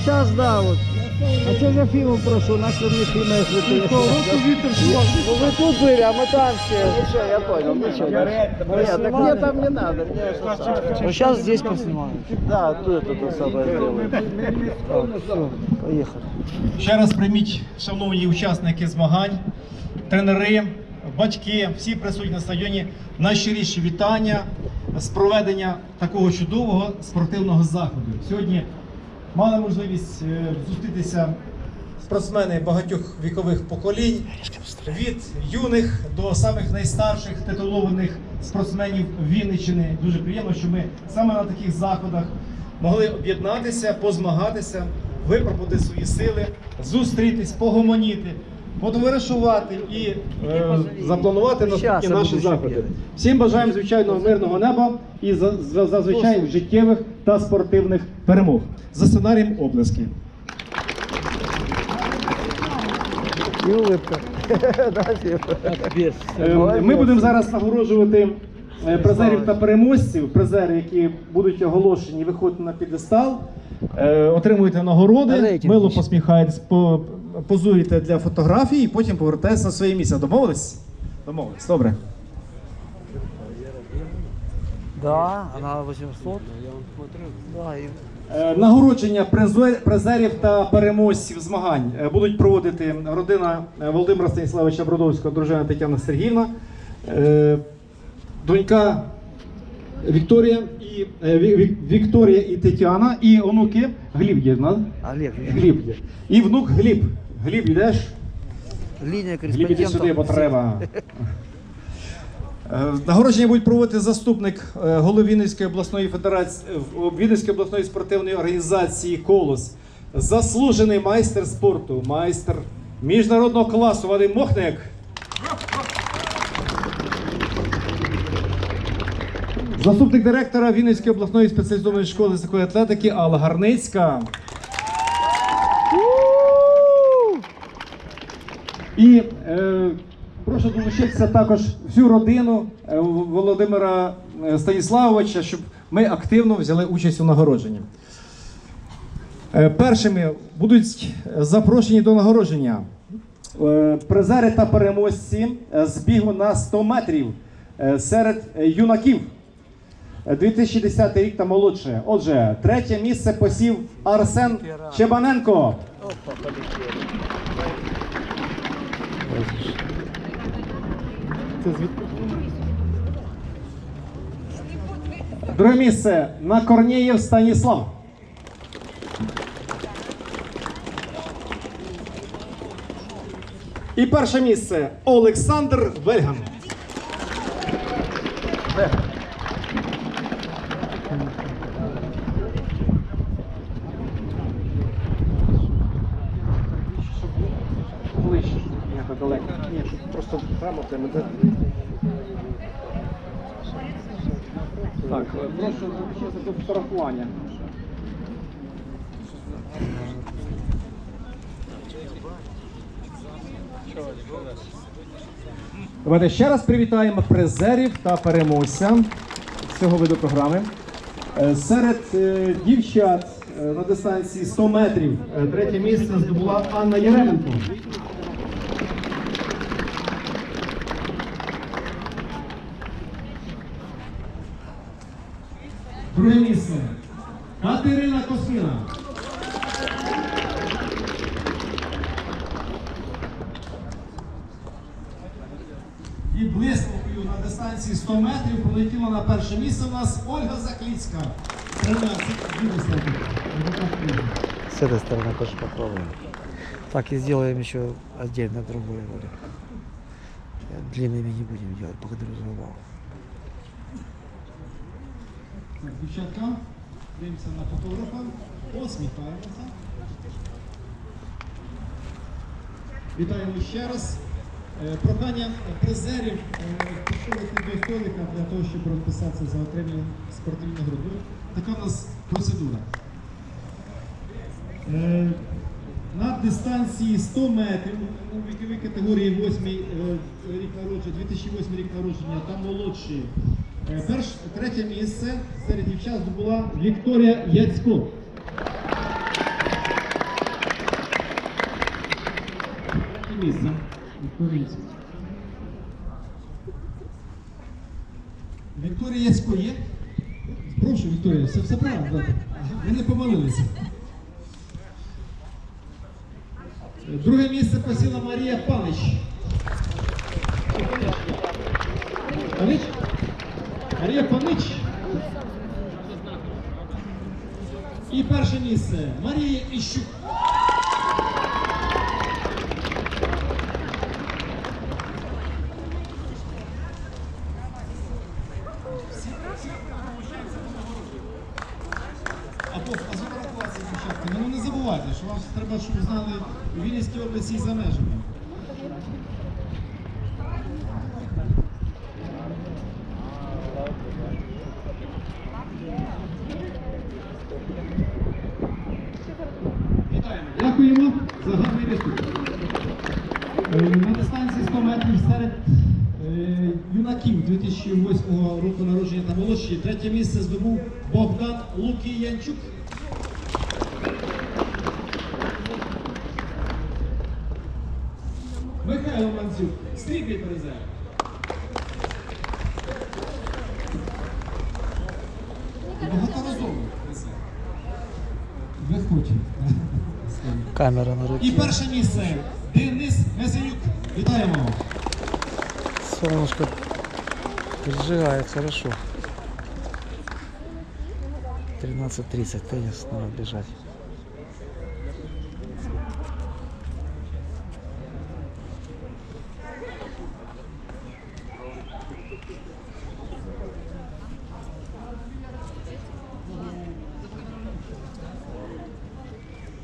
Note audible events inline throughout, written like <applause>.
Сейчас, да, вот. А что же фильм прошу? Наши мне фильмы, если ты... Ну вы тут были, а мы там все. Ничего, я понял, ничего. Нет, так мне там не надо. мне это самое. Ну сейчас здесь поснимаю. Да, тут это самое сделаем. Так, все, поехали. Ще раз прийміть, шановні учасники змагань, тренери, батьки, всі присутні на стадіоні, найщиріші вітання з проведення такого чудового спортивного заходу. Сьогодні мали можливість е, зустрітися спортсмени багатьох вікових поколінь, від юних до самих найстарших титулованих спортсменів Вінниччини. Дуже приємно, що ми саме на таких заходах могли об'єднатися, позмагатися, випробувати свої сили, зустрітись, погомоніти, потоваришувати і е, запланувати наступні наші заходи. Всім бажаємо звичайного мирного неба і за- за- зазвичай життєвих та спортивних перемог. За сценарієм облески. И улыбка. Да, Сева? Е, Ми будемо зараз нагороджувати е, призерів та переможців. Призери, які будуть оголошені, виходять на підестал, е, отримуєте нагороди, мило посміхаєтесь, позуєте для фотографій і потім повертаєтесь на своє місце. Домовились? Домовились. Добре. Да, она 800. Да, и Е, Нагородження призерів та переможців змагань е, будуть проводити родина е, Володимира Станіславовича Бродовського, дружина Тетяна Сергіївна, е, донька Вікторія і е, Ві- Ві- Вікторія і Тетяна, і онуки Гліб є. Гліб є. І внук Гліб. Гліб, йдеш? линия Гліб, іди сюди, бо треба. <laughs> Е, Нагородження будуть проводити заступник е, голови Вінницької обласної федерації е, Вінницької обласної спортивної організації Колос, заслужений майстер спорту, майстер міжнародного класу Вадим Мохник. Заступник директора Вінницької обласної спеціалізованої школи з такої атлетики Алла Гарницька. І прошу долучитися також всю родину е, Володимира е, Станіславовича, щоб ми активно взяли участь у нагородженні. Е, першими будуть запрошені до нагородження призери та переможці з бігу на 100 метрів серед юнаків. Е, 2010 рік та молодше. Отже, третє місце посів Арсен Чебаненко. Це звідки? Друге місце на Корнієв Станіслав. І перше місце Олександр Вельган. Ніяко далеко. Ні, просто прямо це ми Так, прошу запишіть до фотографування. Давайте ще раз привітаємо призерів та переможця цього виду програми. Е, Серед е, дівчат е, на дистанції 100 метрів е, третє місце здобула Анна Єременко. Друге місце Катерина Косміна. І блискавкою на дистанції 100 метрів пролетіла на перше місце у нас Ольга Закліцька. 13 випускників. С этой стороны тоже попробуем. Так, и сделаем еще отдельно другой ролик. Длинными не будем делать, подразумевал. Так, дівчатка, дивимося на фотографа, посміхаємося. Вітаємо ще раз. Е, Прохання призерів е, підходити до столика для того, щоб розписатися за отримання спортивної нагороди. Така в нас процедура. Е, На дистанції 100 метрів у віковій категорії 8 рік народження, 2008 рік народження та молодші. Е, перш, третє місце серед дівчат здобула Вікторія Яцько. Третє місце. Вікторія Яцько. Вікторія Яцько є? Прошу, Вікторія, все, все правильно. Ви не помилилися. Друге місце посіла Марія Панич. Панич? Марія Панич. І перше місце Марія Іщук. А то а сфотографуватися дівчатки. Ну не забувайте, що вам треба, щоб знали у Вінницькій області і за межами. Вітаємо. Дякуємо за гарний виступ. Е, На дистанції 100 метрів серед е, юнаків 2008 року народження та молодші. Третє місце здобув Богдан Лукіянчук. Михайло Манцюк, срібний призер. Камера на І руке. перше місце Денис Месенюк. Вітаємо. Солнышко прижигает хорошо. 13.30 теннис надо бежать.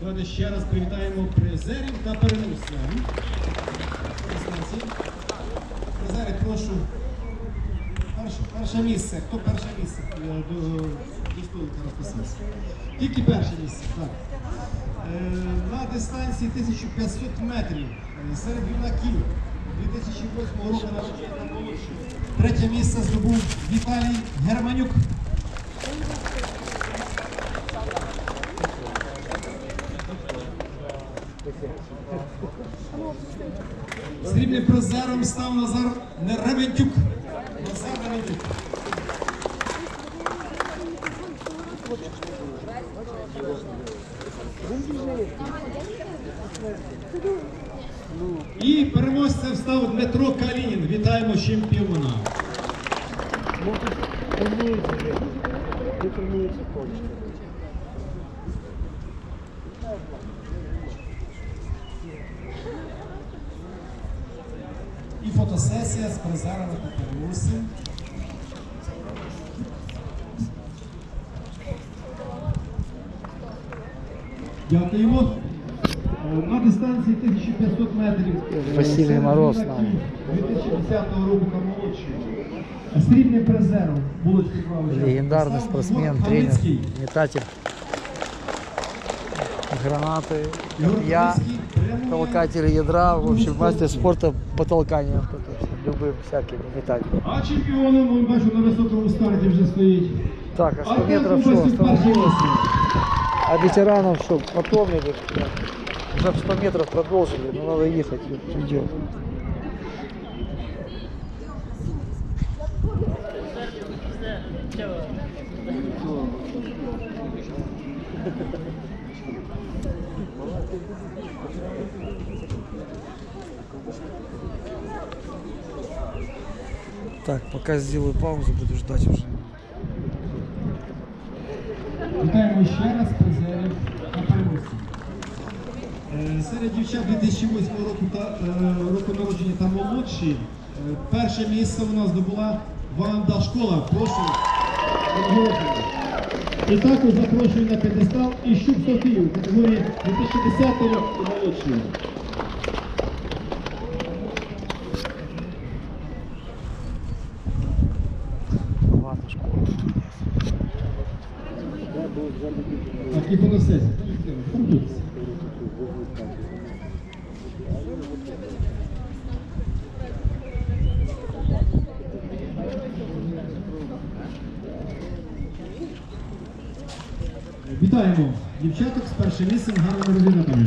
Давайте ще раз привітаємо призерів та переможців. Призери, прошу. Перше, перше місце. Хто перше місце? До столика розписався. Тільки перше місце. Так. Е, на дистанції 1500 метрів е, серед юнаків 2008 року народження. Третє місце здобув Віталій Германюк. Срібним призером став Назар Неревентюк. Назар Неревентюк. І переможцем став Дмитро Калінін. Вітаємо чемпіона. І фотосесія з призерами та переможцем. Дякуємо. Е, На дистанції 1500 метрів. е, Василій серед Мороз юнаків нами. 2010 року та молодший. Срібним призером Булочки Павловича. Легендарный став спортсмен, Ігор тренер, Хавицький. метатель. Гранаты, Ігор я, Хавицький прямує толкатель ядра, в общем, мастер спорта по толканию, Любым всяким метателем. А чемпіоном, ми бачу, на високому старті вже стоїть. Так, а 100 Артем метров что, Кубасюк, перше остановилось? місце. А ветеранов что, потом или уже 100 метров продолжили, но надо ехать, идет. Так, пока сделаю паузу, буду ждать уже. Вітаємо ще раз призерів та переможців. Серед дівчат 2008 року та е, року народження та молодші. е, Перше місце у нас здобула Ванда Школа. Прошу. І також запрошую на п'єдестал Іщук Софію категорії 2010 року і молодші. Ладно, школа. Так, і фотосесія. Вітаємо дівчаток з першим місцем гарними результатами.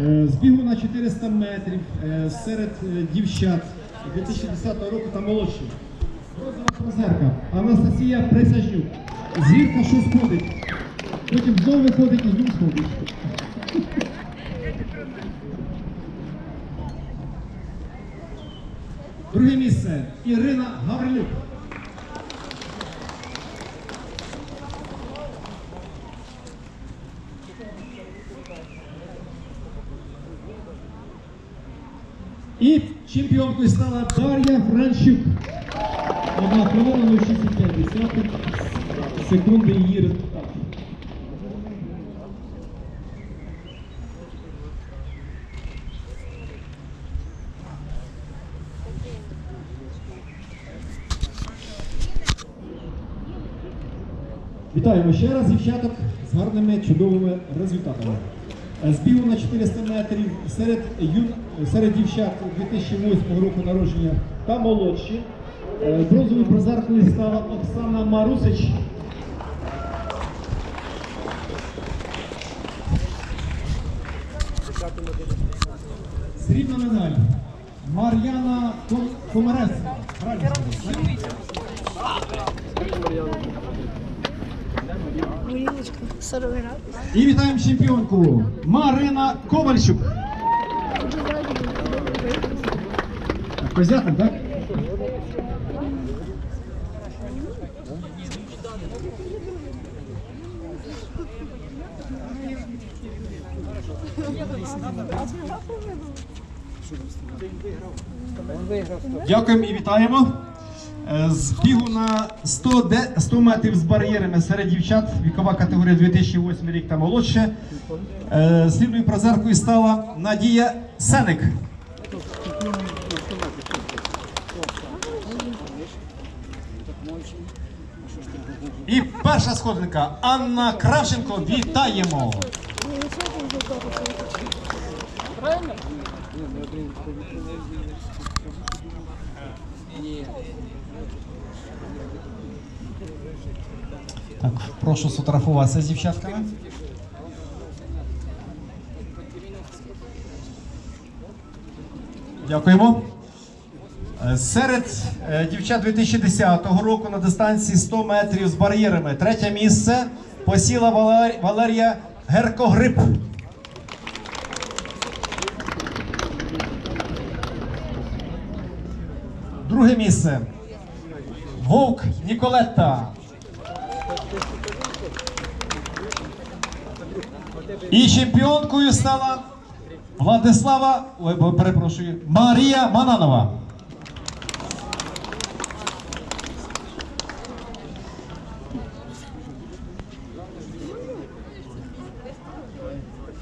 Е, З бігу на 400 метрів е, серед е, дівчат 2010 року та молодші. Розова прозерка Анастасія Присяжнюк. Звідка що сходить. Потім знову виходить і знову сходить. Друге місце Ірина Гаврилюк. І чемпіонкою стала Дар'я Франчук. Одна хвилина 0,65 секунди її результату. Вітаємо ще раз дівчаток з гарними чудовими результатами. З бігу на 400 метрів серед, юн... серед дівчат 2008 року народження та молодші. Е, Бронзовою призеркою стала Оксана Марусич. Срібна медаль. Мар'яна Ком- Комаревська. Правильно сказав, так? Горілочка, 40 градусів. І вітаємо чемпіонку Марина Ковальчук. Так, Козятин, так? Дякуємо і вітаємо. Е, З бігу на 100, 100 метрів з бар'єрами серед дівчат, вікова категорія 2008 рік та молодше. Е, Срібною призеркою стала Надія Сеник. І перша сходинка Анна Кравченко. Вітаємо! Так, прошу сфотографуватися з дівчатками. Дякуємо. Е, Серед е, дівчат 2010 року на дистанції 100 метрів з бар'єрами третє місце посіла Валер- Валерія Геркогрип. Друге місце Вовк Ніколетта. І чемпіонкою стала Владислава, перепрошую, Марія Мананова.